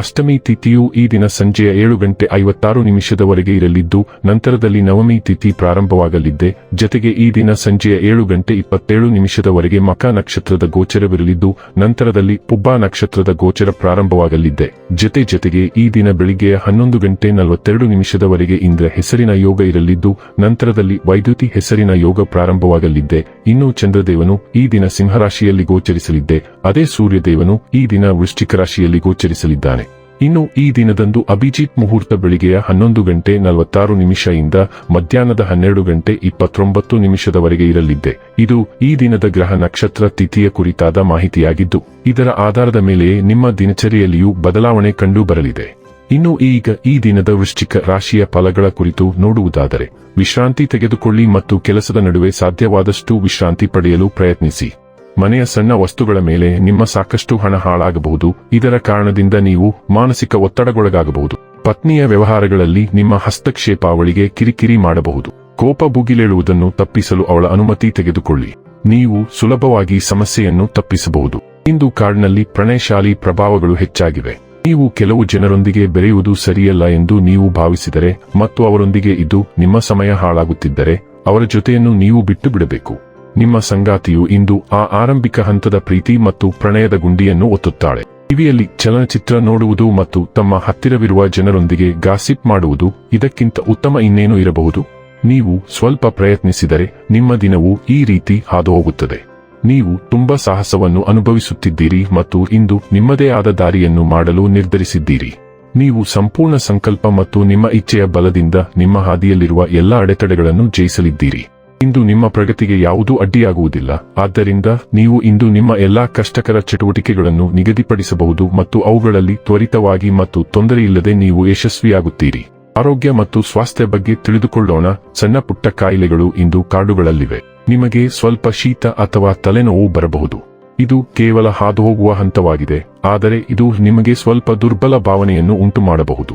ಅಷ್ಟಮಿ ತಿಥಿಯು ಈ ದಿನ ಸಂಜೆಯ ಏಳು ಗಂಟೆ ಐವತ್ತಾರು ನಿಮಿಷದವರೆಗೆ ಇರಲಿದ್ದು, ನಂತರದಲ್ಲಿ ನವಮಿ ತಿಥಿ ಪ್ರಾರಂಭವಾಗಲಿದ್ದೆ. ಜತೆಗೆ ಈ ದಿನ ಸಂಜೆಯ ಏಳು ಗಂಟೆ ಇಪ್ಪತ್ತೇಳು ನಿಮಿಷದವರೆಗೆ ಮಕ ನಕ್ಷತ್ರದ ಗೋಚರವಿರಲಿದ್ದು, ನಂತರದಲ್ಲಿ ಪುಬ್ಬಾ ನಕ್ಷತ್ರದ ಗೋಚರ ಪ್ರಾರಂಭವಾಗಲಿದ್ದೆ. ಜತೆ ಜತೆಗೆ ಈ ದಿನ ಬೆಳಿಗ್ಗೆಯ ಹನ್ನೊಂದು ಗಂಟೆ ನಲವತ್ತೆರಡು ನಿಮಿಷದವರೆಗೆ ಇಂದ್ರ ಹೆಸರಿನ ಯೋಗ ಇರಲಿದ್ದು, ನಂತರದಲ್ಲಿ ವೈದ್ಯುತಿ ಹೆಸರಿನ ಯೋಗ ಪ್ರಾರಂಭವಾಗಲಿದ್ದೆ. ಇನ್ನು ಚಂದ್ರದೇವನು ಈ ದಿನ ಸಿಂಹರಾಶಿಯಲ್ಲಿ ಗೋಚರಿಸಲಿದ್ದೆ. ಅದೇ ಸೂರ್ಯದೇವನು ಈ ದಿನ ವೃಶ್ಚಿಕ ರಾಶಿಯಲ್ಲಿ ಗೋಚರಿಸಲಿದ್ದಾನೆ. ಇನ್ನು ಈ ದಿನದಂದು ಅಭಿಜಿತ್ ಮುಹೂರ್ತ ಬೆಳಿಗ್ಗೆಯ ಹನ್ನೊಂದು ಗಂಟೆ ನಲವತ್ತಾರು ನಿಮಿಷದಿಂದ ಮಧ್ಯಾಹ್ನದ ಹನ್ನೆರಡು ಗಂಟೆ ಇಪ್ಪತ್ತೊಂಬತ್ತು ನಿಮಿಷದವರೆಗೆ ಇರಲಿದ್ದೆ. ಇದು ಈ ದಿನದ ಗ್ರಹ ನಕ್ಷತ್ರ ತಿಥಿಯ ಕುರಿತಾದ ಮಾಹಿತಿಯಾಗಿದ್ದು, ಇದರ ಆಧಾರದ ಮೇಲೆಯೇ ನಿಮ್ಮ ದಿನಚರಿಯಲ್ಲಿಯೂ ಬದಲಾವಣೆ ಕಂಡು ಬರಲಿದೆ. ಇನ್ನು ಈಗ ಈ ದಿನದ ವೃಶ್ಚಿಕ ರಾಶಿಯ ಫಲಗಳ ಕುರಿತು ನೋಡುವುದಾದರೆ, ವಿಶ್ರಾಂತಿ ತೆಗೆದುಕೊಳ್ಳಿ ಮತ್ತು ಕೆಲಸದ ನಡುವೆ ಸಾಧ್ಯವಾದಷ್ಟು ವಿಶ್ರಾಂತಿ ಪಡೆಯಲು ಪ್ರಯತ್ನಿಸಿ. ಮನೆಯ ಸಣ್ಣ ವಸ್ತುಗಳ ಮೇಲೆ ನಿಮ್ಮ ಸಾಕಷ್ಟು ಹಣ ಹಾಳಾಗಬಹುದು. ಇದರ ಕಾರಣದಿಂದ ನೀವು ಮಾನಸಿಕ ಒತ್ತಡಗೊಳಗಾಗಬಹುದು ಪತ್ನಿಯ ವ್ಯವಹಾರಗಳಲ್ಲಿ ನಿಮ್ಮ ಹಸ್ತಕ್ಷೇಪ ಅವಳಿಗೆ ಕಿರಿಕಿರಿ ಮಾಡಬಹುದು. ಕೋಪ ಭುಗಿಲೇಳುವುದನ್ನು ತಪ್ಪಿಸಲು ಅವಳ ಅನುಮತಿ ತೆಗೆದುಕೊಳ್ಳಿ. ನೀವು ಸುಲಭವಾಗಿ ಸಮಸ್ಯೆಯನ್ನು ತಪ್ಪಿಸಬಹುದು. ಇಂದು ಕಾರ್ಡ್ನಲ್ಲಿ ಪ್ರಣಯಶಾಲಿ ಪ್ರಭಾವಗಳು ಹೆಚ್ಚಾಗಿವೆ. ನೀವು ಕೆಲವು ಜನರೊಂದಿಗೆ ಬೆರೆಯುವುದು ಸರಿಯಲ್ಲ ಎಂದು ನೀವು ಭಾವಿಸಿದರೆ ಮತ್ತು ಅವರೊಂದಿಗೆ ಇದು ನಿಮ್ಮ ಸಮಯ ಹಾಳಾಗುತ್ತಿದ್ದರೆ ಅವರ ಜೊತೆಯನ್ನು ನೀವು ಬಿಟ್ಟು ಬಿಡಬೇಕು ನಿಮ್ಮ ಸಂಗಾತಿಯು ಇಂದು ಆ ಆರಂಭಿಕ ಹಂತದ ಪ್ರೀತಿ ಮತ್ತು ಪ್ರಣಯದ ಗುಂಡಿಯನ್ನು ಒತ್ತುತ್ತಾಳೆ. ಟಿವಿಯಲ್ಲಿ ಚಲನಚಿತ್ರ ನೋಡುವುದು ಮತ್ತು ತಮ್ಮ ಹತ್ತಿರವಿರುವ ಜನರೊಂದಿಗೆ ಗಾಸಿಪ್ ಮಾಡುವುದು ಇದಕ್ಕಿಂತ ಉತ್ತಮ ಇನ್ನೇನು ಇರಬಹುದು? ನೀವು ಸ್ವಲ್ಪ ಪ್ರಯತ್ನಿಸಿದರೆ ನಿಮ್ಮ ದಿನವು ಈ ರೀತಿ ಹಾದುಹೋಗುತ್ತದೆ. ನೀವು ತುಂಬಾ ಸಾಹಸವನ್ನು ಅನುಭವಿಸುತ್ತಿದ್ದೀರಿ ಮತ್ತು ಇಂದು ನಿಮ್ಮದೇ ಆದ ದಾರಿಯನ್ನು ಮಾಡಲು ನಿರ್ಧರಿಸಿದ್ದೀರಿ. ನೀವು ಸಂಪೂರ್ಣ ಸಂಕಲ್ಪ ಮತ್ತು ನಿಮ್ಮ ಇಚ್ಛೆಯ ಬಲದಿಂದ ನಿಮ್ಮ ಹಾದಿಯಲ್ಲಿರುವ ಎಲ್ಲ ಅಡೆತಡೆಗಳನ್ನು ಜಯಿಸಲಿದ್ದೀರಿ. ಇಂದು ನಿಮ್ಮ ಪ್ರಗತಿಗೆ ಯಾವುದೂ ಅಡ್ಡಿಯಾಗುವುದಿಲ್ಲ. ಆದ್ದರಿಂದ ನೀವು ಇಂದು ನಿಮ್ಮ ಎಲ್ಲಾ ಕಷ್ಟಕರ ಚಟುವಟಿಕೆಗಳನ್ನು ನಿಗದಿಪಡಿಸಬಹುದು ಮತ್ತು ಅವುಗಳಲ್ಲಿ ತ್ವರಿತವಾಗಿ ಮತ್ತು ತೊಂದರೆಯಿಲ್ಲದೆ ನೀವು ಯಶಸ್ವಿಯಾಗುತ್ತೀರಿ. ಆರೋಗ್ಯ ಮತ್ತು ಸ್ವಾಸ್ಥ್ಯ ಬಗ್ಗೆ ತಿಳಿದುಕೊಳ್ಳೋಣ. ಸಣ್ಣ ಪುಟ್ಟ ಕಾಯಿಲೆಗಳು ಇಂದು ಕಾಡುಗಳಲ್ಲಿವೆ. ನಿಮಗೆ ಸ್ವಲ್ಪ ಶೀತ ಅಥವಾ ತಲೆನೋವು ಬರಬಹುದು. ಇದು ಕೇವಲ ಹಾದುಹೋಗುವ ಹಂತವಾಗಿದೆ, ಆದರೆ ಇದು ನಿಮಗೆ ಸ್ವಲ್ಪ ದುರ್ಬಲ ಭಾವನೆಯನ್ನು ಉಂಟುಮಾಡಬಹುದು.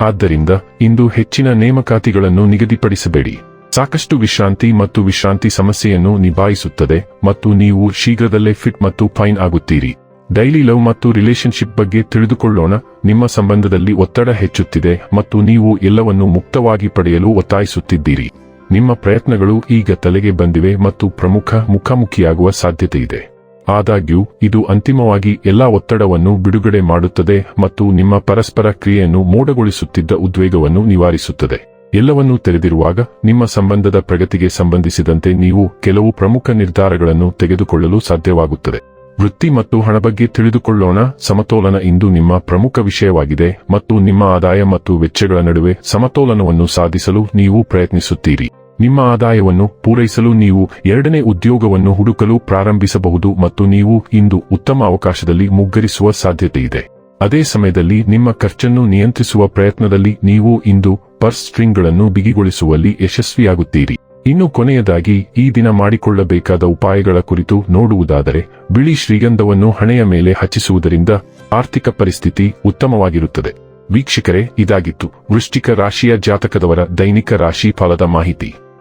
ಆದ್ದರಿಂದ ಇಂದು ಹೆಚ್ಚಿನ ನೇಮಕಾತಿಗಳನ್ನು ನಿಗದಿಪಡಿಸಬೇಡಿ. ಸಾಕಷ್ಟು ವಿಶ್ರಾಂತಿ ಮತ್ತು ವಿಶ್ರಾಂತಿ ಸಮಸ್ಯೆಯನ್ನು ನಿಭಾಯಿಸುತ್ತದೆ ಮತ್ತು ನೀವು ಶೀಘ್ರದಲ್ಲೇ ಫಿಟ್ ಮತ್ತು ಫೈನ್ ಆಗುತ್ತೀರಿ. ಡೈಲಿ ಲವ್ ಮತ್ತು ರಿಲೇಶನ್ಶಿಪ್ ಬಗ್ಗೆ ತಿಳಿದುಕೊಳ್ಳೋಣ, ನಿಮ್ಮ ಸಂಬಂಧದಲ್ಲಿ ಒತ್ತಡ ಹೆಚ್ಚುತ್ತಿದೆ ಮತ್ತು ನೀವು ಎಲ್ಲವನ್ನು ಮುಕ್ತವಾಗಿ ಪಡೆಯಲು ಒತ್ತಾಯಿಸುತ್ತಿದ್ದೀರಿ. ನಿಮ್ಮ ಪ್ರಯತ್ನಗಳು ಈಗ ತಲೆಗೆ ಬಂದಿವೆ ಮತ್ತು ಪ್ರಮುಖ ಮುಖಾಮುಖಿಯಾಗುವ ಸಾಧ್ಯತೆ ಇದೆ ಆದಾಗ್ಯೂ, ಇದು ಅಂತಿಮವಾಗಿ ಎಲ್ಲಾ ಒತ್ತಡವನ್ನು ಬಿಡುಗಡೆ ಮಾಡುತ್ತದೆ ಮತ್ತು ನಿಮ್ಮ ಪರಸ್ಪರ ಕ್ರಿಯೆಯನ್ನು ಮೋಡಗೊಳಿಸುತ್ತಿದ್ದ ಉದ್ವೇಗವನ್ನು ನಿವಾರಿಸುತ್ತದೆ. ಎಲ್ಲವನ್ನೂ ತೆರೆದಿರುವಾಗ, ನಿಮ್ಮ ಸಂಬಂಧದ ಪ್ರಗತಿಗೆ ಸಂಬಂಧಿಸಿದಂತೆ ನೀವು ಕೆಲವು ಪ್ರಮುಖ ನಿರ್ಧಾರಗಳನ್ನು ತೆಗೆದುಕೊಳ್ಳಲು ಸಾಧ್ಯವಾಗುತ್ತದೆ. ವೃತ್ತಿ ಮತ್ತು ಹಣ ಬಗ್ಗೆ ತಿಳಿದುಕೊಳ್ಳೋಣ. ಸಮತೋಲನ ಇಂದು ನಿಮ್ಮ ಪ್ರಮುಖ ವಿಷಯವಾಗಿದೆ ಮತ್ತು ನಿಮ್ಮ ಆದಾಯ ಮತ್ತು ವೆಚ್ಚಗಳ ನಡುವೆ ಸಮತೋಲನವನ್ನು ಸಾಧಿಸಲು ನೀವು ಪ್ರಯತ್ನಿಸುತ್ತೀರಿ. ನಿಮ್ಮ ಆದಾಯವನ್ನು ಪೂರೈಸಲು ನೀವು ಎರಡನೇ ಉದ್ಯೋಗವನ್ನು ಹುಡುಕಲು ಪ್ರಾರಂಭಿಸಬಹುದು ಮತ್ತು ನೀವು ಇಂದು ಉತ್ತಮ ಅವಕಾಶದಲ್ಲಿ ಮುಗ್ಗರಿಸುವ ಸಾಧ್ಯತೆಯಿದೆ. ಅದೇ ಸಮಯದಲ್ಲಿ ನಿಮ್ಮ ಖರ್ಚನ್ನು ನಿಯಂತ್ರಿಸುವ ಪ್ರಯತ್ನದಲ್ಲಿ ನೀವು ಇಂದು ಪರ್ಸ್ ಸ್ಟ್ರಿಂಗ್ಗಳನ್ನು ಬಿಗಿಗೊಳಿಸುವಲ್ಲಿ ಯಶಸ್ವಿಯಾಗುತ್ತೀರಿ. ಇನ್ನು ಕೊನೆಯದಾಗಿ, ಈ ದಿನ ಮಾಡಿಕೊಳ್ಳಬೇಕಾದ ಉಪಾಯಗಳ ಕುರಿತು ನೋಡುವುದಾದರೆ, ಬಿಳಿ ಶ್ರೀಗಂಧವನ್ನು ಹಣೆಯ ಮೇಲೆ ಹಚ್ಚಿಸುವುದರಿಂದ ಆರ್ಥಿಕ ಪರಿಸ್ಥಿತಿ ಉತ್ತಮವಾಗಿರುತ್ತದೆ. ವೀಕ್ಷಕರೇ, ಇದಾಗಿತ್ತು ವೃಶ್ಚಿಕ ರಾಶಿಯ ಜಾತಕದವರ ದೈನಿಕ ರಾಶಿ ಫಲದ ಮಾಹಿತಿ.